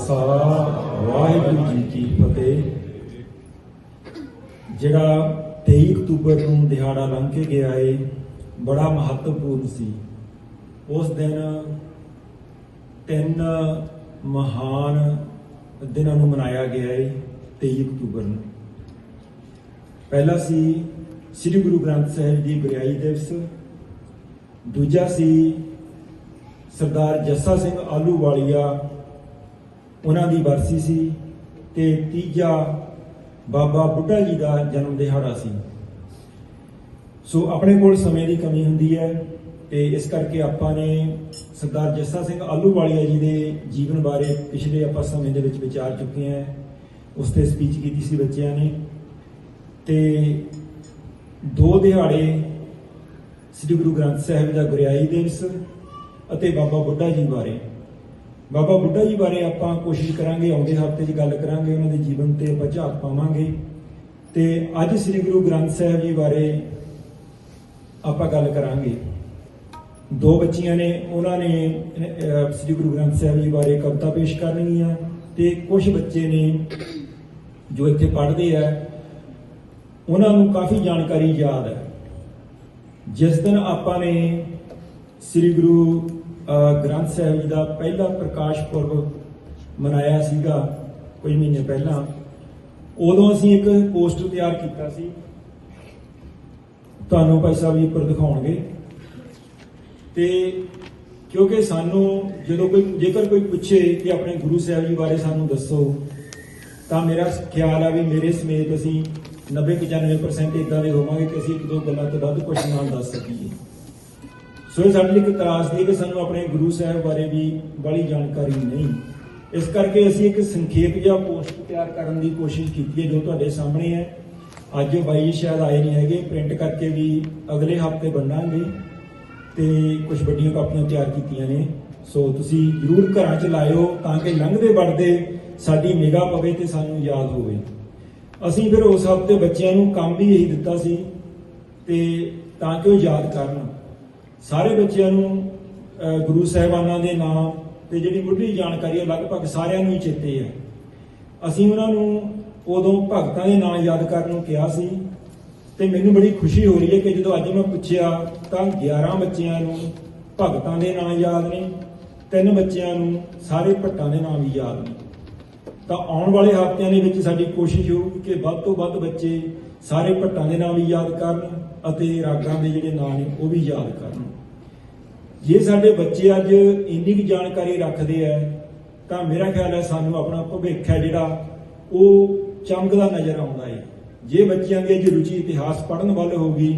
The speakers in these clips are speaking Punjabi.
ਖਾਲਸਾ ਵਾਹਿਗੁਰੂ ਜੀ ਕੀ ਫਤਿਹ। ਜਿਹੜਾ 23 ਅਕਤੂਬਰ ਨੂੰ ਦਿਹਾੜਾ ਲੰਘ ਕੇ ਗਿਆ ਏ, ਬੜਾ ਮਹੱਤਵਪੂਰਨ ਸੀ। ਉਸ ਦਿਨ ਤਿੰਨ ਮਹਾਨ ਦਿਨਾਂ ਨੂੰ ਮਨਾਇਆ ਗਿਆ ਏ 23 ਅਕਤੂਬਰ ਨੂੰ। ਪਹਿਲਾ ਸੀ ਸ੍ਰੀ ਗੁਰੂ ਗ੍ਰੰਥ ਸਾਹਿਬ ਜੀ ਗੁਰਿਆਈ ਦਿਵਸ। ਦੂਜਾ ਸੀ ਸਰਦਾਰ ਜੱਸਾ ਸਿੰਘ ਆਲੂਵਾਲੀਆ ਉਹਨਾਂ ਦੀ ਵਰਸੀ ਸੀ ਤੇ ਤੀਜਾ ਬਾਬਾ ਬੁੱਢਾ ਜੀ ਦਾ ਜਨਮ ਦਿਹਾੜਾ ਸੀ। ਸੋ ਆਪਣੇ ਕੋਲ ਸਮੇਂ ਦੀ ਕਮੀ ਹੁੰਦੀ ਹੈ ਤੇ ਇਸ ਕਰਕੇ ਆਪਾਂ ਨੇ ਸਰਦਾਰ ਜੱਸਾ ਸਿੰਘ ਆਲੂਵਾਲੀਆ ਜੀ ਦੇ ਜੀਵਨ ਬਾਰੇ ਪਿਛਲੇ ਆਪਾਂ ਸਮੇਂ ਦੇ ਵਿੱਚ ਵਿਚਾਰ ਚੁੱਕੇ ਹਾਂ। ਉਸ ਤੇ ਸਪੀਚ ਕੀਤੀ ਸੀ ਬੱਚਿਆਂ ਨੇ। ਤੇ ਦੋ ਦਿਹਾੜੇ ਸ੍ਰੀ ਗੁਰੂ ਗ੍ਰੰਥ ਸਾਹਿਬ ਦਾ ਗੁਰਿਆਈ ਦਿਵਸ ਅਤੇ ਬਾਬਾ ਬੁੱਢਾ ਜੀ ਬਾਰੇ। ਬਾਬਾ ਬੁੱਢਾ ਜੀ ਬਾਰੇ ਆਪਾਂ ਕੋਸ਼ਿਸ਼ ਕਰਾਂਗੇ, ਆਉਂਦੇ ਹਫ਼ਤੇ 'ਚ ਗੱਲ ਕਰਾਂਗੇ, ਉਹਨਾਂ ਦੇ ਜੀਵਨ ਤੇ ਆਪਾਂ ਝਾਤ ਪਾਵਾਂਗੇ। ਤੇ ਅੱਜ ਸ੍ਰੀ ਗੁਰੂ ਗ੍ਰੰਥ ਸਾਹਿਬ ਜੀ ਬਾਰੇ ਆਪਾਂ ਗੱਲ ਕਰਾਂਗੇ। ਦੋ ਬੱਚੀਆਂ ਨੇ, ਉਹਨਾਂ ਨੇ ਸ੍ਰੀ ਗੁਰੂ ਗ੍ਰੰਥ ਸਾਹਿਬ ਜੀ ਬਾਰੇ ਕਵਿਤਾ ਪੇਸ਼ ਕਰਨੀ ਆ ਤੇ ਕੁਝ ਬੱਚੇ ਨੇ ਜੋ ਇੱਥੇ ਪੜ੍ਹਦੇ ਆ, ਉਹਨਾਂ ਨੂੰ ਕਾਫੀ ਜਾਣਕਾਰੀ ਯਾਦ ਹੈ। ਜਿਸ ਦਿਨ ਆਪਾਂ ਨੇ ਸ੍ਰੀ ਗੁਰੂ ਗ੍ਰੰਥ ਸਾਹਿਬ ਜੀ ਦਾ ਪਹਿਲਾ ਪ੍ਰਕਾਸ਼ ਪੁਰਬ ਮਨਾਇਆ ਸੀਗਾ ਕੁਝ ਮਹੀਨੇ ਪਹਿਲਾਂ। ਉਦੋਂ ਅਸੀਂ ਇੱਕ ਪੋਸਟਰ ਤਿਆਰ ਕੀਤਾ ਸੀ। ਤੁਹਾਨੂੰ ਭਾਈ ਸਾਹਿਬ ਜੀ ਉੱਪਰ ਦਿਖਾਉਣਗੇ। ਤੇ ਕਿਉਂਕਿ ਸਾਨੂੰ ਜਦੋਂ ਕੋਈ, ਜੇਕਰ ਕੋਈ ਪੁੱਛੇ ਕਿ ਆਪਣੇ ਗੁਰੂ ਸਾਹਿਬ ਜੀ ਬਾਰੇ ਸਾਨੂੰ ਦੱਸੋ, ਤਾਂ ਮੇਰਾ ਖਿਆਲ ਆ ਵੀ ਮੇਰੇ ਸਮੇਤ ਅਸੀਂ 90-95% ਇਦਾਂ ਦੇ ਹੋਵਾਂਗੇ ਕਿ ਅਸੀਂ ਇੱਕ ਦੋ ਗੱਲਾਂ ਤੋਂ ਵੱਧ ਕੁਝ ਨਾਲ ਦੱਸ ਸਕੀਏ। ਸੋ ਇਹ ਸਾਡੇ ਲਈ ਇੱਕ ਤਰਾਸ ਦੀ ਕਿ ਸਾਨੂੰ ਆਪਣੇ ਗੁਰੂ ਸਾਹਿਬ ਬਾਰੇ ਵੀ ਬੜੀ ਜਾਣਕਾਰੀ ਨਹੀਂ। ਇਸ ਕਰਕੇ ਅਸੀਂ ਇੱਕ ਸੰਖੇਪ ਜਿਹਾ ਪੋਸਟ ਤਿਆਰ ਕਰਨ ਦੀ ਕੋਸ਼ਿਸ਼ ਕੀਤੀ ਹੈ ਜੋ ਤੁਹਾਡੇ ਸਾਹਮਣੇ ਹੈ। ਅੱਜ ਉਹ ਬਾਈ ਸ਼ਾਇਦ ਆਏ ਨਹੀਂ ਹੈਗੇ ਪ੍ਰਿੰਟ ਕਰਕੇ ਵੀ ਅਗਲੇ ਹਫ਼ਤੇ ਬਣਾਂਗੇ ਤੇ ਕੁਝ ਵੱਡੀਆਂ ਕਾਪੀਆਂ ਤਿਆਰ ਕੀਤੀਆਂ ਨੇ। ਸੋ ਤੁਸੀਂ ਜਰੂਰ ਘਰਾਂ 'ਚ ਲਾਇਓ ਤਾਂ ਕਿ ਲੰਘਦੇ ਵੜਦੇ ਸਾਡੀ ਨਿਗਾਹ ਪਵੇ ਤੇ ਸਾਨੂੰ ਯਾਦ ਹੋਵੇ। ਅਸੀਂ ਫਿਰ ਉਸ ਹਫ਼ਤੇ ਬੱਚਿਆਂ ਨੂੰ ਕੰਮ ਵੀ ਇਹੀ ਦਿੱਤਾ ਸੀ ਤੇ ਤਾਂ ਕਿ ਉਹ ਯਾਦ ਕਰਨ। ਸਾਰੇ ਬੱਚਿਆਂ ਨੂੰ ਗੁਰੂ ਸਾਹਿਬਾਨਾਂ ਦੇ ਨਾਮ ਤੇ ਜਿਹੜੀ ਮੁੱਢਲੀ ਜਾਣਕਾਰੀ ਹੈ, ਲਗਭਗ ਸਾਰਿਆਂ ਨੂੰ ਹੀ ਚੇਤੇ ਹੈ। ਅਸੀਂ ਉਹਨਾਂ ਨੂੰ ਉਦੋਂ ਭਗਤਾਂ ਦੇ ਨਾਮ ਯਾਦ ਕਰਨ ਨੂੰ ਕਿਹਾ ਸੀ ਤੇ ਮੈਨੂੰ ਬੜੀ ਖੁਸ਼ੀ ਹੋ ਰਹੀ ਹੈ ਕਿ ਜਦੋਂ ਅੱਜ ਮੈਂ ਪੁੱਛਿਆ ਤਾਂ 11 ਬੱਚਿਆਂ ਨੂੰ ਭਗਤਾਂ ਦੇ ਨਾਮ ਯਾਦ ਨੇ, ਤਿੰਨ ਬੱਚਿਆਂ ਨੂੰ ਸਾਰੇ ਭੱਟਾਂ ਦੇ ਨਾਮ ਵੀ ਯਾਦ ਨੇ। ਤਾਂ ਆਉਣ ਵਾਲੇ ਹਫ਼ਤਿਆਂ ਦੇ ਵਿੱਚ ਸਾਡੀ ਕੋਸ਼ਿਸ਼ ਹੋਊਗੀ ਕਿ ਵੱਧ ਤੋਂ ਵੱਧ ਬੱਚੇ ਸਾਰੇ ਭੱਟਾਂ ਦੇ ਨਾਮ ਵੀ ਯਾਦ ਕਰਨ ਅਤੇ ਰਾਗਾਂ ਦੇ ਜਿਹੜੇ ਨਾਂ ਨੇ, ਉਹ ਵੀ ਯਾਦ ਕਰਨ। ਜੇ ਸਾਡੇ ਬੱਚੇ ਅੱਜ ਇੰਨੀ ਕੁ ਜਾਣਕਾਰੀ ਰੱਖਦੇ ਆ, ਤਾਂ ਮੇਰਾ ਖਿਆਲ ਹੈ ਸਾਨੂੰ ਆਪਣਾ ਭਵਿੱਖ ਹੈ ਜਿਹੜਾ, ਉਹ ਚਮਕਦਾ ਨਜ਼ਰ ਆਉਂਦਾ ਹੈ ਜੇ ਬੱਚਿਆਂ ਦੀ ਅੱਜ ਰੁਚੀ ਇਤਿਹਾਸ ਪੜ੍ਹਨ ਵੱਲ ਹੋਗੀ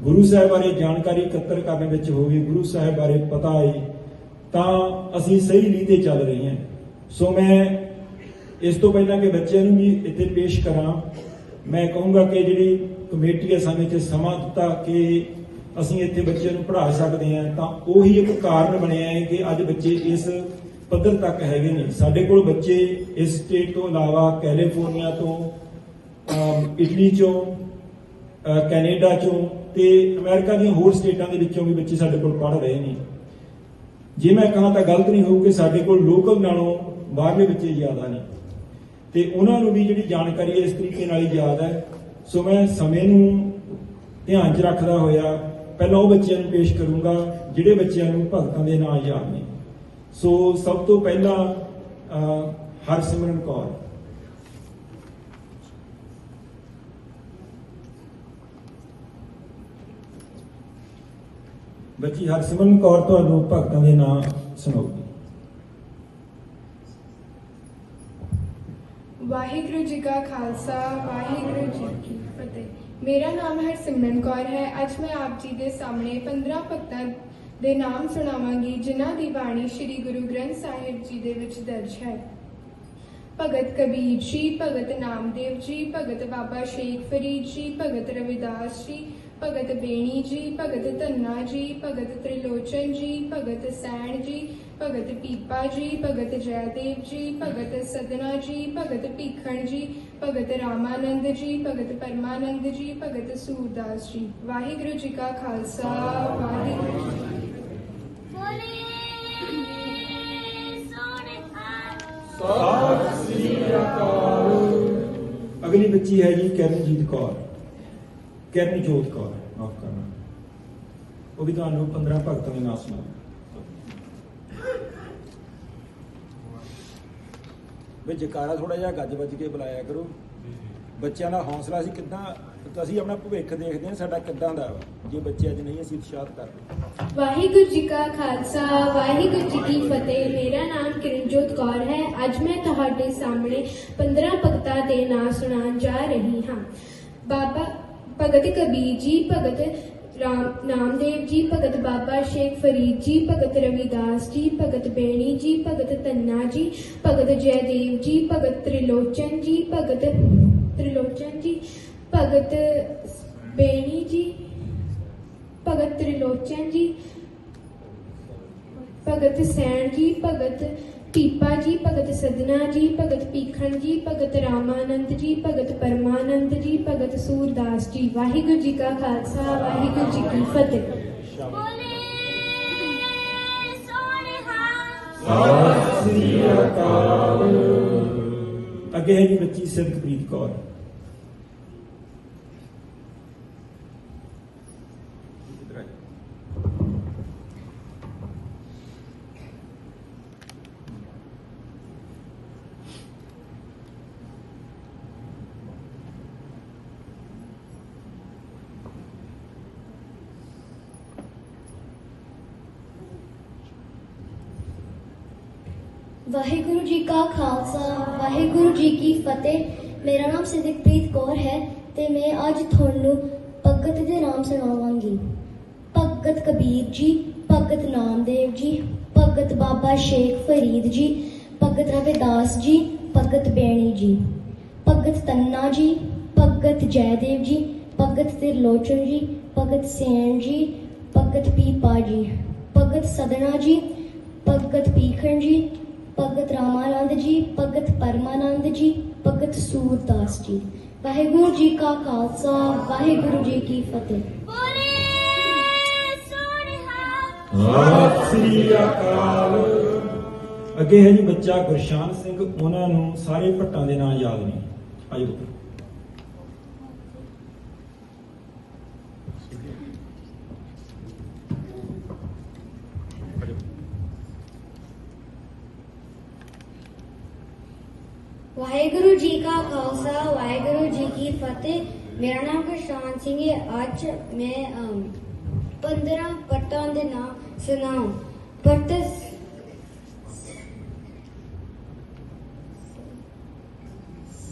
ਗੁਰੂ ਸਾਹਿਬ ਬਾਰੇ ਜਾਣਕਾਰੀ ਇਕੱਤਰ ਕਰਨ ਵਿੱਚ ਹੋਗੀ ਗੁਰੂ ਸਾਹਿਬ ਬਾਰੇ ਪਤਾ ਹੈ ਤਾਂ ਅਸੀਂ ਸਹੀ ਲੀਹ ਤੇ ਚੱਲ ਰਹੇ ਹਾਂ। ਸੋ ਮੈਂ ਇਸ ਤੋਂ ਪਹਿਲਾਂ ਕਿ ਬੱਚਿਆਂ ਨੂੰ ਵੀ ਇੱਥੇ ਪੇਸ਼ ਕਰਾਂ, ਮੈਂ ਕਹੂੰਗਾ ਕਿ ਜਿਹੜੀ ਕਮੇਟੀ ਹੈ ਸਾਨੂੰ ਇੱਥੇ ਸਮਾਂ ਦਿੱਤਾ ਕਿ ਅਸੀਂ ਇੱਥੇ ਬੱਚਿਆਂ ਨੂੰ ਪੜ੍ਹਾ ਸਕਦੇ ਹਾਂ, ਤਾਂ ਉਹੀ ਇੱਕ ਕਾਰਨ ਬਣਿਆ ਹੈ ਕਿ ਅੱਜ ਬੱਚੇ ਇਸ ਪੱਧਰ ਤੱਕ ਹੈਗੇ ਨੇ ਸਾਡੇ ਕੋਲ ਬੱਚੇ ਇਸ ਸਟੇਟ ਤੋਂ ਇਲਾਵਾ ਕੈਲੀਫੋਰਨੀਆ ਤੋਂ ਇਟਲੀ ਚੋਂ ਕੈਨੇਡਾ ਚੋਂ ਤੇ ਅਮਰੀਕਾ ਦੀਆਂ ਹੋਰ ਸਟੇਟਾਂ ਦੇ ਵਿੱਚੋਂ ਵੀ ਬੱਚੇ ਸਾਡੇ ਕੋਲ ਪੜ੍ਹ ਰਹੇ ਨੇ। ਜੇ ਮੈਂ ਕਹਾਂ ਤਾਂ ਗਲਤ ਨਹੀਂ ਹੋਊ ਕਿ ਸਾਡੇ ਕੋਲ ਲੋਕਲ ਨਾਲੋਂ ਬਾਹਰਲੇ ਬੱਚੇ ਜ਼ਿਆਦਾ ਨੇ। ਤੇ ਉਹਨਾਂ ਨੂੰ ਵੀ ਜਿਹੜੀ ਜਾਣਕਾਰੀ ਹੈ ਇਸ ਤਰੀਕੇ ਨਾਲ ਹੀ ਯਾਦ ਹੈ ਸੋ ਮੈਂ ਸਮੇਂ ਨੂੰ ਧਿਆਨ 'ਚ ਰੱਖਦਾ ਹੋਇਆ, ਪਹਿਲਾਂ ਉਹ ਬੱਚਿਆਂ ਨੂੰ ਪੇਸ਼ ਕਰੂੰਗਾ, ਜਿਹੜੇ ਬੱਚਿਆਂ ਨੂੰ ਭਗਤਾਂ ਦੇ ਨਾਂ ਯਾਦ ਨੇ। ਸੋ ਸਭ ਤੋਂ ਪਹਿਲਾਂ ਹਰਸਿਮਰਨ ਕੌਰ। ਬੱਚੀ ਹਰਸਿਮਰਨ ਕੌਰ, ਤੁਹਾਨੂੰ ਭਗਤਾਂ ਦੇ ਨਾਂ ਸੁਣਾਓ। ਵਾਹਿਗੁਰੂ ਜੀ ਕਾ ਖਾਲਸਾ, ਵਾਹਿਗੁਰੂ ਜੀ ਕੀ ਫਤਿਹ। ਮੇਰਾ ਨਾਮ ਹਰਸਿਮਰਨ ਕੌਰ ਹੈ। ਅੱਜ ਮੈਂ ਆਪ ਜੀ ਦੇ ਸਾਹਮਣੇ 15 ਭਗਤਾਂ ਦੇ ਨਾਮ ਸੁਣਾਵਾਂਗੀ, ਜਿਨ੍ਹਾਂ ਦੀ ਬਾਣੀ ਸ੍ਰੀ ਗੁਰੂ ਗ੍ਰੰਥ ਸਾਹਿਬ ਜੀ ਦੇ ਵਿੱਚ ਦਰਜ ਹੈ। ਭਗਤ ਕਬੀਰ ਜੀ, ਭਗਤ ਨਾਮਦੇਵ ਜੀ, ਭਗਤ ਬਾਬਾ ਸ਼ੇਖ ਫਰੀਦ ਜੀ, ਭਗਤ ਰਵਿਦਾਸ ਜੀ, ਭਗਤ ਬੇਣੀ ਜੀ, ਭਗਤ ਧੰਨਾ ਜੀ, ਭਗਤ ਤ੍ਰਿਲੋਚਨ ਜੀ, ਭਗਤ ਸੈਣ ਜੀ ਭਗਤ ਪੀਪਾ ਜੀ ਭਗਤ ਜੈਦੇਵ ਜੀ ਭਗਤ ਸਦਨਾ ਜੀ ਭਗਤ ਭੀਖਣ ਜੀ ਭਗਤ ਰਾਮਾਨੰਦ ਜੀ ਭਗਤ ਪਰਮਾਨੰਦ ਜੀ ਭਗਤ ਸੂਰਦਾਸ ਜੀ ਵਾਹਿਗੁਰੂ ਜੀ ਕਾ ਖਾਲਸਾ ਵਾਹਿਗੁਰੂ ਜੀ ਕੀ ਫਤਿਹ। ਬੋਲੇ ਸੋਹਣੇ ਅਗਲੀ ਬੱਚੀ ਹੈ ਜੀ ਕਰਨਜੀਤ ਕੌਰ ਕਰਨਜੋਤ ਕੌਰ ਮਾਫ ਕਰਨਾ ਉਹ ਵੀ ਤੁਹਾਨੂੰ 15 ਭਗਤਾਂ ਦੇ ਨਾਮ ਸੁਣਾ ਵੀ ਜਕਾਰਾ ਥੋੜਾ ਜਿਹਾ ਗੱਜ ਵੱਜ ਕੇ ਬੁਲਾਇਆ ਕਰੋ। ਬੱਚਿਆਂ ਦਾ ਹੌਸਲਾ ਅਸੀਂ ਕਿੱਦਾਂ, ਅਸੀਂ ਆਪਣਾ ਭਵਿੱਖ ਦੇਖਦੇ ਹਾਂ ਸਾਡਾ ਕਿੱਦਾਂ ਦਾ ਜੇ ਬੱਚੇ ਅੱਜ ਨਹੀਂ ਅਸੀਂ ਉਤਸ਼ਾਹਤ ਕਰਦੇ ਵਾਹਿਗੁਰੂ ਜੀ ਕਾ ਖਾਲਸਾ, ਵਾਹਿਗੁਰੂ ਜੀ ਕੀ ਫਤਿਹ। ਮੇਰਾ ਨਾਮ ਕਿਰਨਜੋਤ ਕੌਰ ਹੈ। ਅੱਜ ਮੈਂ ਤੁਹਾਡੇ ਸਾਹਮਣੇ 15 ਭਗਤਾਂ ਦੇ ਨਾਂ ਸੁਣਾਉਣ ਜਾ ਰਹੀ ਹਾਂ। ਬਾਬਾ ਭਗਤ ਕਬੀਰ ਜੀ, ਭਗਤ ਨਾਮਦੇਵ ਜੀ ਭਗਤ ਬਾਬਾ ਸ਼ੇਖ ਫਰੀਦ ਜੀ ਭਗਤ ਰਵਿਦਾਸ ਜੀ ਭਗਤ ਬੇਣੀ ਜੀ ਭਗਤ ਤੰਨਾ ਜੀ ਭਗਤ ਜੈਦੇਵ ਜੀ ਭਗਤ ਤ੍ਰਿਲੋਚਨ ਜੀ ਭਗਤ ਤ੍ਰਿਲੋਚਨ ਜੀ ਭਗਤ ਬੇਣੀ ਜੀ ਭਗਤ ਤ੍ਰਿਲੋਚਨ ਜੀ ਭਗਤ ਸੈਣ ਜੀ ਭਗਤ ਪੀਪਾ ਜੀ ਭਗਤ ਸਦਨਾ ਜੀ ਭਗਤ ਪੀਖਣ ਜੀ ਭਗਤ ਰਾਮਾਨੰਦ ਜੀ ਭਗਤ ਪਰਮਾਨੰਦ ਜੀ ਭਗਤ ਸੂਰਦਾਸ ਜੀ। ਵਾਹਿਗੁਰੂ ਜੀ ਕਾ ਖਾਲਸਾ ਵਾਹਿਗੁਰੂ ਜੀ ਕੀ ਫਤਿਹ। ਸੋਹਣੇ ਸ੍ਰੀ ਅਕਾਲ। ਅੱਗੇ ਹੈ ਜੀ ਬੱਚੀ ਸਿਦਕਪ੍ਰੀਤ ਕੌਰ। ਵਾਹਿਗੁਰੂ ਜੀ ਕਾ ਖਾਲਸਾ ਵਾਹਿਗੁਰੂ ਜੀ ਕੀ ਫਤਿਹ ਮੇਰਾ ਨਾਮ ਸਿਦਕਪ੍ਰੀਤ ਕੌਰ ਹੈ ਤੇ ਮੈਂ ਅੱਜ ਤੁਹਾਨੂੰ ਭਗਤ ਦੇ ਨਾਮ ਸੁਣਾਵਾਂਗੀ ਭਗਤ ਕਬੀਰ ਜੀ ਭਗਤ ਨਾਮਦੇਵ ਜੀ ਭਗਤ ਬਾਬਾ ਸ਼ੇਖ ਫਰੀਦ ਜੀ ਭਗਤ ਰਵਿਦਾਸ ਜੀ ਭਗਤ ਬੇਣੀ ਜੀ ਭਗਤ ਤੰਨਾ ਜੀ ਭਗਤ ਜੈਦੇਵ ਜੀ ਭਗਤ ਤਿਰਲੋਚਨ ਜੀ ਭਗਤ ਸੈਨ ਜੀ ਭਗਤ ਪੀਪਾ ਜੀ ਭਗਤ ਸਦਨਾ ਜੀ ਭਗਤ ਪੀਖਣ ਜੀ ਭਗਤ ਰਾਮਾਨੰਦ ਜੀ ਭਗਤ ਪਰਮਾਨੰਦ ਜੀ ਭਗਤ ਸੂਰਦਾਸ ਜੀ। ਵਾਹਿਗੁਰੂ ਜੀ ਕਾ ਖਾਲਸਾ ਵਾਹਿਗੁਰੂ ਜੀ ਕੀ ਫਤਿਹ। ਬੋਲੇ ਸੋਹਣੇ ਸਤਿ ਸ੍ਰੀ ਅਕਾਲ। ਅੱਗੇ ਹੈ ਜੀ ਬੱਚਾ ਗੁਰਸ਼ਾਨ ਸਿੰਘ ਉਹਨਾਂ ਨੂੰ ਸਾਰੇ ਭੱਟਾਂ ਦੇ ਨਾਂ ਯਾਦ ਨਹੀਂ ਆਇਓ ਪੁੱਤਰ। ਵਾਹਿਗੁਰੂ ਜੀ ਕਾ ਖਾਲਸਾ ਵਾਹਿਗੁਰੂ ਜੀ ਮੇਰਾ ਨਾਮ ਗੁਰਸ਼ਾਨ ਸਿੰਘ ਹੈ। ਅੱਜ ਮੈਂ 15 ਪੱਟਾਂ ਦੇ ਨਾਮ ਸੁਣਾਉ। ਪੱਟ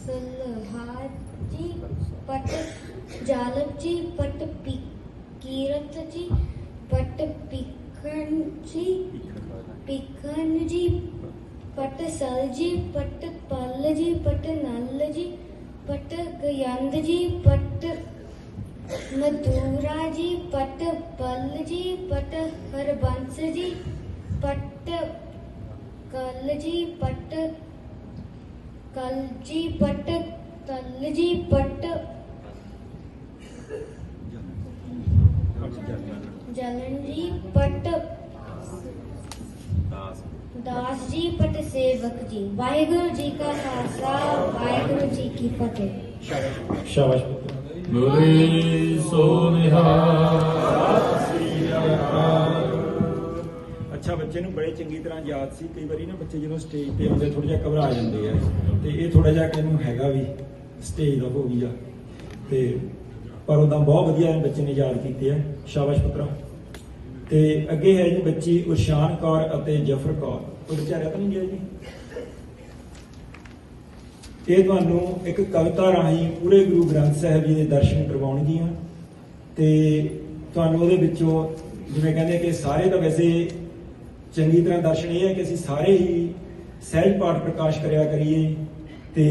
ਸਲਹਾਰ ਜੀ ਜਾਲਬ ਜੀ ਪੱਟ ਕੀਰਤ ਜੀ ਪੱਟ ਪਿਖਣ ਜੀ ਪਿਖਣ ਜੀ ਪਟ ਸਲ ਜੀ ਪਟ ਪਲ ਜੀ ਪਟ ਨਲ ਜੀ ਪਟ ਗਯੰਦ ਜੀ ਪਟ ਮਧੂਰਾ ਜੀ ਪਟ ਪਲ ਜੀ ਪਟ ਹਰਬੰਸ ਜੀ ਪਟ ਕਲ ਜੀ ਪਟ ਕਲ ਜੀ ਪਟ ਤਲ ਜੀ ਪਟ। ਜਲਨ। ਜੀ ਪਟ। ਦਾਸ। ਜੀ ਪਟ ਸੇਵਕ ਜੀ ਵਾਹਿਗੁਰੂ ਜੀ ਕਾ ਖਾਲਸਾ ਵਾਹਿਗੁਰੂ ਜੀ ਕੀ ਫਤਿਹ। ਸ਼ਾਬਾਸ਼। ਪੁੱਤਰ ਬੋਲੇ ਸੋ ਨਿਹਾਲ ਅੱਛਾ ਬੱਚੇ ਨੂੰ ਬੜੇ ਚੰਗੀ ਤਰ੍ਹਾਂ ਯਾਦ ਸੀ। ਕਈ ਵਾਰੀ ਨਾ ਬੱਚੇ ਜਦੋਂ ਸਟੇਜ ਤੇ ਆਉਂਦੇ ਥੋੜਾ ਜਿਹਾ ਘਬਰਾ ਜਾਂਦੇ ਆ। ਤੇ ਇਹ ਥੋੜਾ ਜਿਹਾ ਕਿ ਇਹਨੂੰ ਹੈਗਾ ਵੀ ਸਟੇਜ ਦਾ ਹੋ ਗਿਆ। ਤੇ ਪਰ ਉਹਦਾ ਬਹੁਤ ਵਧੀਆ ਬੱਚੇ ਨੇ ਯਾਦ ਕੀਤੇ ਆ। ਸ਼ਾਬਾਸ਼ ਪੁੱਤਰਾ। ਤੇ ਅੱਗੇ ਹੈ ਜੀ ਬੱਚੀ ਉਸ਼ਾਨ ਕੌਰ ਅਤੇ ਜਫਰ ਕੌਰ। ਉਹ ਵਿਚਾਰਿਆ ਤਾਂ ਨਹੀਂ ਗਿਆ ਜੀ? ਇਹ ਤੁਹਾਨੂੰ ਇੱਕ ਕਵਿਤਾ ਰਾਹੀਂ ਪੂਰੇ ਗੁਰੂ ਗ੍ਰੰਥ ਸਾਹਿਬ ਜੀ ਦੇ ਦਰਸ਼ਨ ਕਰਵਾਉਣਗੀਆਂ। ਤੇ ਤੁਹਾਨੂੰ ਉਹਦੇ ਵਿੱਚੋਂ ਜਿਵੇਂ ਕਹਿੰਦੇ ਕਿ ਸਾਰੇ ਤਾਂ ਵੈਸੇ ਚੰਗੀ ਤਰ੍ਹਾਂ ਦਰਸ਼ਨ ਇਹ ਹੈ ਕਿ ਅਸੀਂ ਸਾਰੇ ਹੀ ਸਹਿਜ ਪਾਠ ਪ੍ਰਕਾਸ਼ ਕਰਿਆ ਕਰੀਏ ਤੇ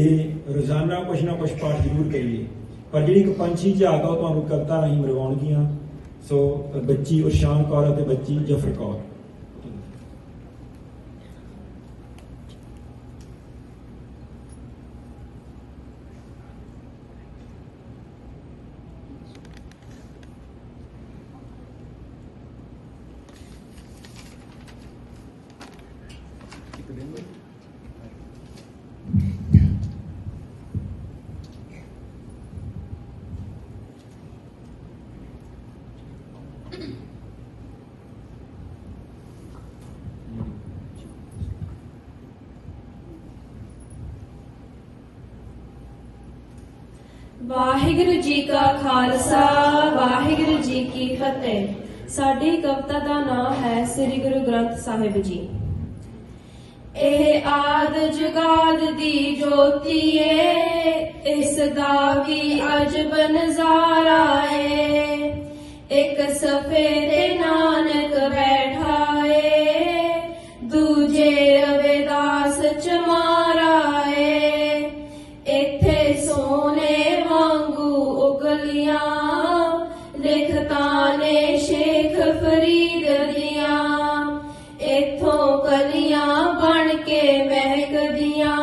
ਰੋਜ਼ਾਨਾ ਕੁਛ ਨਾ ਕੁਛ ਪਾਠ ਜ਼ਰੂਰ ਕਰੀਏ। ਪਰ ਜਿਹੜੀ ਇੱਕ ਪੰਛੀ ਝਾਕ ਆ, ਉਹ ਤੁਹਾਨੂੰ ਕਵਿਤਾ ਰਾਹੀਂ ਮਰਵਾਉਣਗੀਆਂ ਸੋ ਬੱਚੀ ਉਸ਼ਾਨ ਕੌਰ ਅਤੇ ਬੱਚੀ ਜਫਰ ਕੌਰ ਇੱਕ ਦਿਨ ਵਾਹਿਗੁਰੂ ਜੀ ਕਾ ਖਾਲਸਾ, ਵਾਹਿਗੁਰੂ ਜੀ ਕੀ ਫਤਿਹ। ਸਾਡੀ ਕਵਿਤਾ ਦਾ ਨਾਮ ਹੈ ਸ੍ਰੀ ਗੁਰੂ ਗ੍ਰੰਥ ਸਾਹਿਬ ਜੀ। ਇਹ ਆਦ ਜੁਗਾਦ ਦੀ ਜੋਤੀ ਏ ਇਸ ਦਾ ਵੀ ਅਜਬ ਨਜ਼ਾਰਾ ਏ। ਇੱਕ ਸਫੇ ਤੇ ਨਾਨਕ ਬੈਠਾ ਲਿਖਤਾਂ ਨੇ ਸ਼ੇਖ ਫਰੀਦ ਦੀਆਂ, ਇਥੋਂ ਕਲੀਆਂ ਬਣ ਕੇ ਮਹਿਕਦੀਆਂ,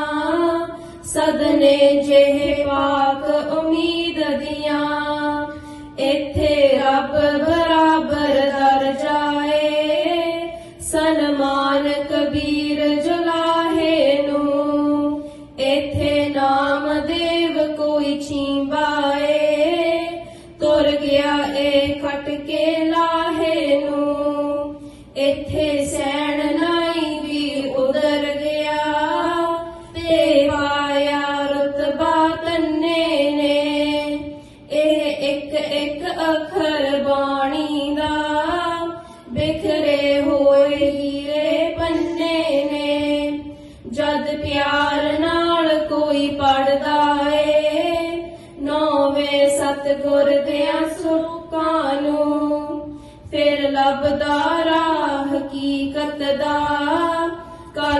ਸਦਨੇ ਜਿਹੇ ਪਾਕ ਉਮੀਦ ਦੀਆਂ, ਇੱਥੇ ਰੱਬ ਨੂੰ ਇੱਥੇ ਸੈਣ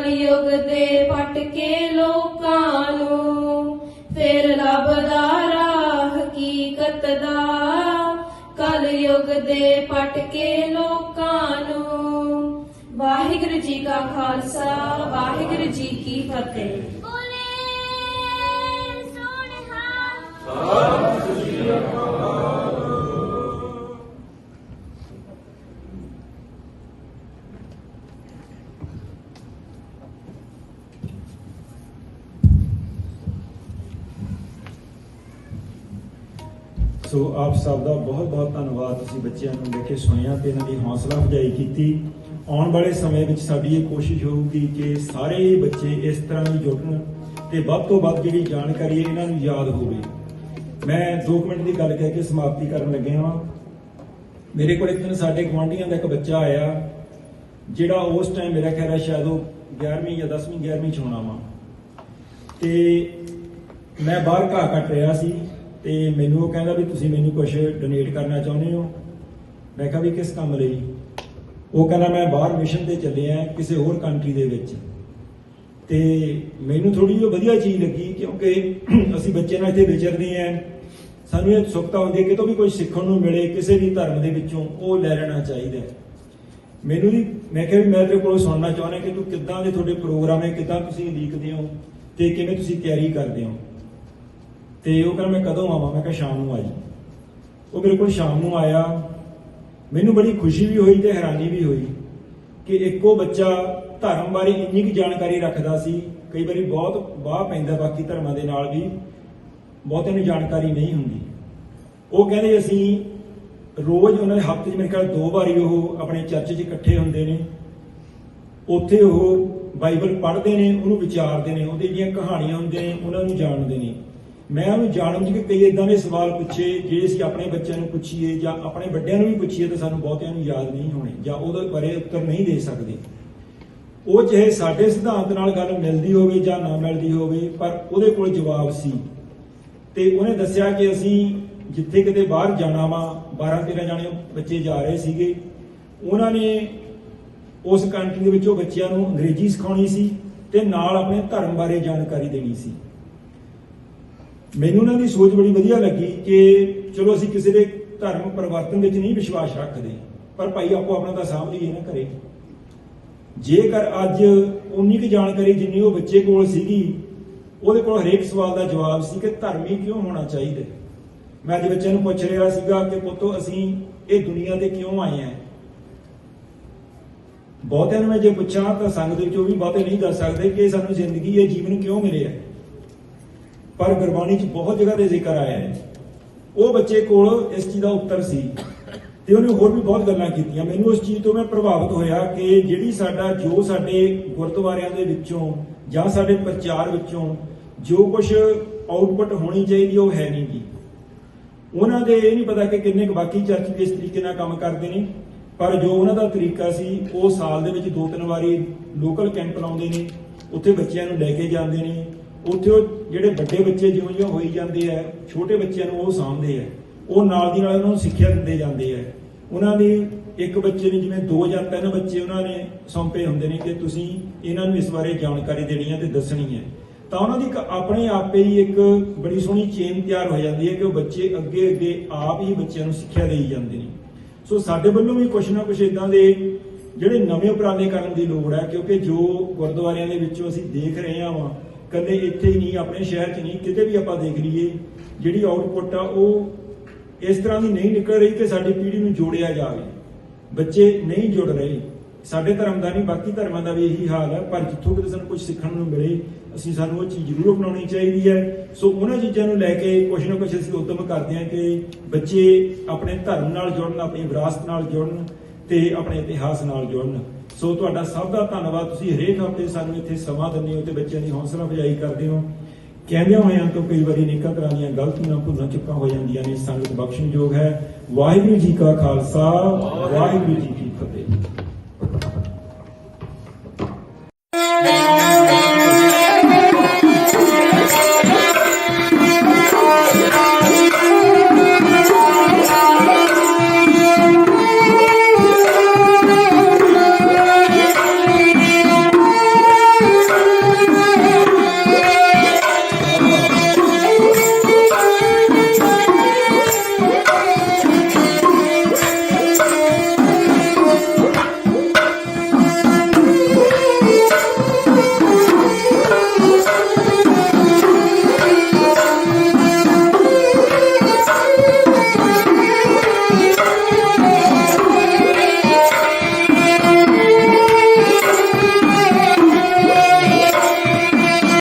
ਕਲਯੁਗ ਦੇ ਪਟਕੇ ਲੋਕਾਂ ਨੂੰ। ਫਿਰ ਲੱਭਦਾ ਰਾਹ ਹਕੀਕਤ ਦਾ ਕਲਯੁਗ ਦੇ ਪਟਕੇ ਲੋਕਾਂ ਨੂੰ। ਵਾਹਿਗੁਰੂ ਜੀ ਕਾ ਖਾਲਸਾ ਵਾਹਿਗੁਰੂ ਜੀ ਕੀ ਫਤਿਹ। ਬੋਲੇ ਸੋਨਿਹਾ ਸੋ ਆਪ ਸਭ ਦਾ ਬਹੁਤ ਬਹੁਤ ਧੰਨਵਾਦ। ਤੁਸੀਂ ਬੱਚਿਆਂ ਨੂੰ ਲੈ ਕੇ ਸੁਣਿਆ ਤੇ ਇਹਨਾਂ ਦੀ ਹੌਸਲਾ ਅਫਜ਼ਾਈ ਕੀਤੀ। ਆਉਣ ਵਾਲੇ ਸਮੇਂ ਵਿੱਚ ਸਾਡੀ ਇਹ ਕੋਸ਼ਿਸ਼ ਹੋਊਗੀ ਕਿ ਸਾਰੇ ਹੀ ਬੱਚੇ ਇਸ ਤਰ੍ਹਾਂ ਹੀ ਜੁੜਨ ਤੇ ਵੱਧ ਤੋਂ ਵੱਧ ਜਿਹੜੀ ਜਾਣਕਾਰੀ ਹੈ ਇਹਨਾਂ ਨੂੰ ਯਾਦ ਹੋਵੇ। ਮੈਂ 2 ਮਿੰਟ ਦੀ ਗੱਲ ਕਹਿ ਕੇ ਸਮਾਪਤੀ ਕਰਨ ਲੱਗਿਆ ਹਾਂ। ਮੇਰੇ ਕੋਲ ਇੱਕ ਦਿਨ ਸਾਡੇ ਗੁਆਂਢੀਆਂ ਦਾ ਇੱਕ ਬੱਚਾ ਆਇਆ, ਜਿਹੜਾ ਉਸ ਟਾਈਮ ਮੇਰਾ ਖਿਆਲ ਹੈ ਸ਼ਾਇਦ ਉਹ 11ਵੀਂ ਜਾਂ 10ਵੀਂ 11ਵੀਂ ਚ ਹੋਣਾ ਵਾ। ਤੇ ਮੈਂ ਬਾਹਰ ਘਾਹ ਕੱਟ ਰਿਹਾ ਸੀ। ਤੇ ਮੈਨੂੰ ਉਹ ਕਹਿੰਦਾ ਵੀ ਤੁਸੀਂ ਮੈਨੂੰ ਕੁਝ ਡੋਨੇਟ ਕਰਨਾ ਚਾਹੁੰਦੇ ਹੋ। ਮੈਂ ਕਿਹਾ ਵੀ ਕਿਸ ਕੰਮ ਲਈ? ਉਹ ਕਹਿੰਦਾ, ਮੈਂ ਬਾਹਰ ਮਿਸ਼ਨ ਤੇ ਚੱਲਿਆ ਕਿਸੇ ਹੋਰ ਕੰਟਰੀ ਦੇ ਵਿੱਚ। ਤੇ ਮੈਨੂੰ ਥੋੜੀ ਜਿਹੀ ਵਧੀਆ ਚੀਜ਼ ਲੱਗੀ ਕਿਉਂਕਿ ਅਸੀਂ ਬੱਚੇ ਨਾਲ ਇੱਥੇ ਵਿਚਰਦੇ ਆਂ ਸਾਨੂੰ ਇਹ ਸੁਖਤਾ ਹੁੰਦੀ ਹੈ ਕਿ ਤੋਂ ਵੀ ਕੁਝ ਸਿੱਖਣ ਨੂੰ ਮਿਲੇ, ਕਿਸੇ ਵੀ ਧਰਮ ਦੇ ਵਿੱਚੋਂ ਉਹ ਲੈ ਲੈਣਾ ਚਾਹੀਦਾ ਮੈਨੂੰ ਵੀ, ਮੈਂ ਕਿਹਾ ਵੀ ਮੈਂ ਤੇਰੇ ਕੋਲੋਂ ਸੁਣਨਾ ਚਾਹੁੰਦਾ ਕਿ ਤੂੰ ਕਿੱਦਾਂ ਦੇ ਤੁਹਾਡੇ ਪ੍ਰੋਗਰਾਮ ਹੈ, ਕਿੱਦਾਂ ਤੁਸੀਂ ਲਿਖਦੇ ਹੋ ਤੇ ਕਿਵੇਂ ਤੁਸੀਂ ਤਿਆਰੀ ਕਰਦੇ ਹੋ। ਤੇ ਉਹ ਕਹਿੰਦਾ, ਮੈਂ ਕਦੋਂ ਆਵਾਂ? ਮੈਂ ਕਿਹਾ, ਸ਼ਾਮ ਨੂੰ ਆ ਜੀ। ਉਹ ਮੇਰੇ ਕੋਲ ਸ਼ਾਮ ਨੂੰ ਆਇਆ। ਮੈਨੂੰ ਬੜੀ ਖੁਸ਼ੀ ਵੀ ਹੋਈ ਤੇ ਹੈਰਾਨੀ ਵੀ ਹੋਈ ਕਿ ਇੱਕੋ ਬੱਚਾ ਧਰਮ ਬਾਰੇ ਇੰਨੀ ਕੁ ਜਾਣਕਾਰੀ ਰੱਖਦਾ ਸੀ। ਕਈ ਵਾਰੀ ਬਹੁਤ ਵਾਹ ਪੈਂਦਾ ਬਾਕੀ ਧਰਮਾਂ ਦੇ ਨਾਲ ਵੀ, ਬਹੁਤਿਆਂ ਨੂੰ ਜਾਣਕਾਰੀ ਨਹੀਂ ਹੁੰਦੀ। ਉਹ ਕਹਿੰਦੇ, ਅਸੀਂ ਰੋਜ਼ ਉਹਨਾਂ ਦੇ ਹਫ਼ਤੇ 'ਚ ਮੇਰੇ ਖਿਆਲ ਦੋ ਵਾਰੀ ਉਹ ਆਪਣੇ ਚਰਚ 'ਚ ਇਕੱਠੇ ਹੁੰਦੇ ਨੇ। ਉੱਥੇ ਉਹ ਬਾਈਬਲ ਪੜ੍ਹਦੇ ਨੇ, ਉਹਨੂੰ ਵਿਚਾਰਦੇ ਨੇ, ਉਹਦੇ ਜਿਹੜੀਆਂ ਕਹਾਣੀਆਂ ਹੁੰਦੀਆਂ ਨੇ, ਉਹਨਾਂ ਨੂੰ ਜਾਣਦੇ ਨੇ। ਮੈਂ ਉਹਨੂੰ ਜਾਣਨ ਚ ਕਈ ਇਦਾਂ ਦੇ ਸਵਾਲ ਪੁੱਛੇ, ਜੇ ਅਸੀਂ ਆਪਣੇ ਬੱਚਿਆਂ ਨੂੰ ਪੁੱਛੀਏ ਜਾਂ ਆਪਣੇ ਵੱਡਿਆਂ ਨੂੰ ਵੀ ਪੁੱਛੀਏ ਤਾਂ ਸਾਨੂੰ ਬਹੁਤਿਆਂ ਨੂੰ ਯਾਦ ਨਹੀਂ ਹੋਣੇ ਜਾਂ ਉਹਦੇ ਬਾਰੇ ਉੱਤਰ ਨਹੀਂ ਦੇ ਸਕਦੇ। ਉਹ ਚਾਹੇ ਸਾਡੇ ਸਿਧਾਂਤ ਨਾਲ ਗੱਲ ਮਿਲਦੀ ਹੋਵੇ ਜਾਂ ਨਾ ਮਿਲਦੀ ਹੋਵੇ, ਪਰ ਉਹਦੇ ਕੋਲ ਜਵਾਬ ਸੀ। ਤੇ ਉਹਨੇ ਦੱਸਿਆ ਕਿ ਅਸੀਂ ਜਿੱਥੇ ਕਿਤੇ ਬਾਹਰ ਜਾਣਾ ਵਾ 12 13 ਜਾਣੇ ਬੱਚੇ ਜਾ ਰਹੇ ਸੀਗੇ। ਉਹਨਾਂ ਨੇ ਉਸ ਕੰਟਰੀ ਦੇ ਵਿੱਚ ਉਹ ਬੱਚਿਆਂ ਨੂੰ ਅੰਗਰੇਜ਼ੀ ਸਿਖਾਉਣੀ ਸੀ ਤੇ ਨਾਲ ਆਪਣੇ ਧਰਮ ਬਾਰੇ ਜਾਣਕਾਰੀ ਦੇਣੀ ਸੀ। ਮੈਨੂੰ ਉਹਨਾਂ ਦੀ ਸੋਚ ਬੜੀ ਵਧੀਆ ਲੱਗੀ ਕਿ ਚਲੋ ਅਸੀਂ ਕਿਸੇ ਦੇ ਧਰਮ ਪਰਿਵਰਤਨ ਵਿੱਚ ਨਹੀਂ ਵਿਸ਼ਵਾਸ ਰੱਖਦੇ, ਪਰ ਭਾਈ ਆਪੋ ਆਪਣਾ ਤਾਂ ਸਾਂਭ ਲਈਏ ਨਾ ਕਰੇ ਜੇਕਰ ਅੱਜ ਉਨੀ ਕੁ ਜਾਣਕਾਰੀ ਜਿੰਨੀ ਉਹ ਬੱਚੇ ਕੋਲ ਸੀਗੀ, ਉਹਦੇ ਕੋਲ ਹਰੇਕ ਸਵਾਲ ਦਾ ਜਵਾਬ ਸੀ ਕਿ ਧਰਮੀ ਕਿਉਂ ਹੋਣਾ ਚਾਹੀਦਾ ਮੈਂ ਅੱਜ ਬੱਚਿਆਂ ਨੂੰ ਪੁੱਛ ਰਿਹਾ ਸੀਗਾ ਕਿ ਪੁੱਤੋ, ਅਸੀਂ ਇਹ ਦੁਨੀਆ ਤੇ ਕਿਉਂ ਆਏ ਆਂ? ਬਹੁਤਿਆਂ ਨੂੰ ਮੈਂ ਜੇ ਪੁੱਛਾਂ ਤਾਂ ਸੰਗ ਦੇ ਵਿੱਚੋਂ ਵੀ ਬਹੁਤੇ ਨਹੀਂ ਦੱਸ ਸਕਦੇ ਕਿ ਸਾਨੂੰ ਜ਼ਿੰਦਗੀ ਇਹ ਜੀਵਨ ਕਿਉਂ ਮਿਲਿਆ। ਪਰ ਗੁਰਬਾਣੀ 'ਚ ਬਹੁਤ ਜਗ੍ਹਾ ਤੇ ਜ਼ਿਕਰ ਆਇਆ ਹੈ। ਉਹ ਬੱਚੇ ਕੋਲ ਇਸ ਚੀਜ਼ ਦਾ ਉੱਤਰ ਸੀ ਤੇ ਉਹਨੇ ਹੋਰ ਵੀ ਬਹੁਤ ਗੱਲਾਂ ਕੀਤੀਆਂ। ਮੈਨੂੰ ਉਸ ਚੀਜ਼ ਤੋਂ ਮੈਂ ਪ੍ਰਭਾਵਿਤ ਹੋਇਆ ਕਿ ਜਿਹੜੀ ਸਾਡਾ, ਜੋ ਸਾਡੇ ਗੁਰਦੁਆਰਿਆਂ ਦੇ ਵਿੱਚੋਂ ਜਾਂ ਸਾਡੇ ਪ੍ਰਚਾਰ ਵਿੱਚੋਂ ਜੋ ਕੁਝ ਆਊਟਪੁੱਟ ਹੋਣੀ ਚਾਹੀਦੀ ਉਹ ਹੈ ਨਹੀਂ ਗੀ ਉਹਨਾਂ ਦੇ ਇਹ ਨਹੀਂ ਪਤਾ ਕਿ ਕਿੰਨੇ ਕੁ ਬਾਕੀ ਚਰਚ ਵੀ ਇਸ ਤਰੀਕੇ ਨਾਲ ਕੰਮ ਕਰਦੇ ਨੇ, ਪਰ ਜੋ ਉਹਨਾਂ ਦਾ ਤਰੀਕਾ ਸੀ, ਉਹ ਸਾਲ ਦੇ ਵਿੱਚ ਦੋ ਤਿੰਨ ਵਾਰੀ ਲੋਕਲ ਕੈਂਪ ਲਾਉਂਦੇ ਨੇ, ਉੱਥੇ ਬੱਚਿਆਂ ਨੂੰ ਲੈ ਕੇ ਜਾਂਦੇ ਨੇ ਉੱਥੇ ਉਹ ਜਿਹੜੇ ਵੱਡੇ ਬੱਚੇ ਜਿਉਂ ਜਿਉਂ ਹੋਈ ਜਾਂਦੇ ਆ, ਛੋਟੇ ਬੱਚਿਆਂ ਨੂੰ ਉਹ ਸਾਂਭਦੇ ਆ। ਉਹ ਨਾਲ ਦੀ ਨਾਲ ਉਹਨਾਂ ਨੂੰ ਸਿੱਖਿਆ ਦਿੰਦੇ ਜਾਂਦੇ ਆ। ਉਹਨਾਂ ਦੀ ਇੱਕ ਬੱਚੇ ਨੇ ਜਿਵੇਂ ਦੋ ਜਾਂ ਤਿੰਨ ਬੱਚੇ ਉਹਨਾਂ ਨੇ ਸੌਂਪੇ ਹੁੰਦੇ ਨੇ ਕਿ ਤੁਸੀਂ ਇਹਨਾਂ ਨੂੰ ਇਸ ਬਾਰੇ ਜਾਣਕਾਰੀ ਦੇਣੀ ਹੈ ਤੇ ਦੱਸਣੀ ਹੈ ਤਾਂ ਉਹਨਾਂ ਦੀ ਇੱਕ ਆਪਣੇ ਆਪੇ ਹੀ ਇੱਕ ਬੜੀ ਸੋਹਣੀ ਚੇਨ ਤਿਆਰ ਹੋ ਜਾਂਦੀ ਹੈ ਕਿ ਉਹ ਬੱਚੇ ਅੱਗੇ ਅੱਗੇ ਆਪ ਹੀ ਬੱਚਿਆਂ ਨੂੰ ਸਿੱਖਿਆ ਦੇਈ ਜਾਂਦੇ ਨੇ। ਸੋ ਸਾਡੇ ਵੱਲੋਂ ਵੀ ਕੁਛ ਨਾ ਕੁਛ ਇਦਾਂ ਦੇ ਜਿਹੜੇ ਨਵੇਂ ਉਪਰਾਲੇ ਕਰਨ ਦੀ ਲੋੜ ਹੈ, ਕਿਉਂਕਿ ਜੋ ਗੁਰਦੁਆਰਿਆਂ ਦੇ ਵਿੱਚੋਂ ਅਸੀਂ ਦੇਖ ਰਹੇ ਹਾਂ ਵਾ ਕੱਲੇ ਇੱਥੇ ਹੀ ਨਹੀਂ, ਆਪਣੇ ਸ਼ਹਿਰ 'ਚ ਨਹੀਂ, ਕਿਤੇ ਵੀ ਆਪਾਂ ਦੇਖ ਲਈਏ, ਜਿਹੜੀ ਆਊਟਪੁੱਟ ਆ, ਉਹ ਇਸ ਤਰ੍ਹਾਂ ਦੀ ਨਹੀਂ ਨਿਕਲ ਰਹੀ ਕਿ ਸਾਡੀ ਪੀੜ੍ਹੀ ਨੂੰ ਜੋੜਿਆ ਜਾਵੇ ਬੱਚੇ ਨਹੀਂ ਜੁੜ ਰਹੇ। ਸਾਡੇ ਧਰਮ ਦਾ ਨਹੀਂ, ਬਾਕੀ ਧਰਮਾਂ ਦਾ ਵੀ ਇਹੀ ਹਾਲ ਹੈ, ਪਰ ਜਿੱਥੋਂ ਕਿਤੇ ਸਾਨੂੰ ਕੁਝ ਸਿੱਖਣ ਨੂੰ ਮਿਲੇ, ਅਸੀਂ ਸਾਨੂੰ ਉਹ ਚੀਜ਼ ਜ਼ਰੂਰ ਅਪਣਾਉਣੀ ਚਾਹੀਦੀ ਹੈ। ਸੋ ਉਹਨਾਂ ਚੀਜ਼ਾਂ ਨੂੰ ਲੈ ਕੇ ਕੁਝ ਨਾ ਕੁਝ ਅਸੀਂ ਉਦਮ ਕਰਦੇ ਹਾਂ ਕਿ ਬੱਚੇ ਆਪਣੇ ਧਰਮ ਨਾਲ ਜੁੜਨ, ਆਪਣੀ ਵਿਰਾਸਤ ਨਾਲ ਜੁੜਨ ਤੇ ਆਪਣੇ ਇਤਿਹਾਸ ਨਾਲ ਜੁੜਨ। ਸੋ ਤੁਹਾਡਾ ਸਭ ਦਾ ਧੰਨਵਾਦ। ਤੁਸੀਂ ਹਰੇਕ ਹਫ਼ਤੇ ਸਾਨੂੰ ਇੱਥੇ ਸਮਾਂ ਦਿੰਦੇ ਹੋ ਤੇ ਬੱਚਿਆਂ ਦੀ ਹੌਸਲਾ ਅਫਜ਼ਾਈ ਕਰਦੇ ਹੋ। ਕਹਿੰਦਿਆਂ ਹੋਇਆਂ ਤੋਂ ਕਈ ਵਾਰੀ ਨਿਕਲ ਤਰ੍ਹਾਂ ਦੀਆਂ ਗਲਤੀਆਂ, ਭੁੱਲਾਂ, ਚੁੱਕਾਂ ਹੋ ਜਾਂਦੀਆਂ ਨੇ। ਸੰਗਤ ਬਖਸ਼ਣਯੋਗ ਹੈ। ਵਾਹਿਗੁਰੂ ਜੀ ਕਾ ਖਾਲਸਾ, ਵਾਹਿਗੁਰੂ ਜੀ